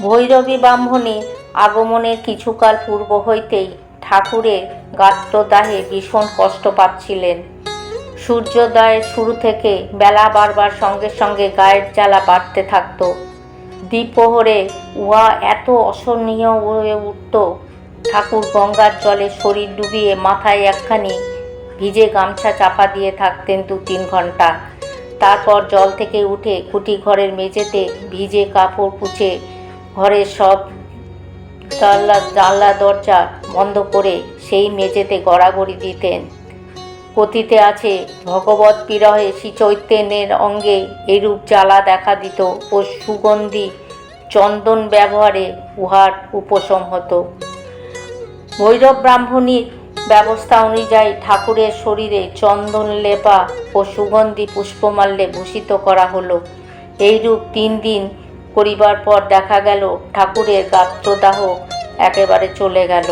ভৈরবী ব্রাহ্মণী আগমনের কিছুকাল পূর্ব হইতেই ঠাকুরের গাত্রদাহে ভীষণ কষ্ট পাচ্ছিলেন। সূর্যোদয়ের শুরু থেকে বেলা বাড়বার সঙ্গে সঙ্গে গায়ের জ্বালা বাড়তে থাকতো। দ্বিপ্রহরে উহা এত অসহনীয় হয়ে উঠত, ঠাকুর গঙ্গার জলে শরীর ডুবিয়ে মাথায় একখানি ভিজে গামছা চাপা দিয়ে থাকতেন দু তিন ঘণ্টা তারপর জল থেকে উঠে কুটি ঘরের মেঝেতে ভিজে কাপড় পুছে ঘরের সব জানলা জানলা, দরজা বন্ধ করে সেই মেঝেতে গড়াগড়ি দিতেন। কথিতে আছে, ভগবত বিরহে শ্রী চৈতন্যের অঙ্গে এরূপ জ্বালা দেখা দিত ও সুগন্ধি চন্দন ব্যবহারে উহার উপশম হতো। ভৈরব ব্রাহ্মণীর ব্যবস্থা অনুযায়ী ঠাকুরের শরীরে চন্দন লেপা ও সুগন্ধি পুষ্পমাল্যে ভূষিত করা হলো। এইরূপ তিন দিন করিবার পর দেখা গেল ঠাকুরের গাত্রদাহ একেবারে চলে গেল।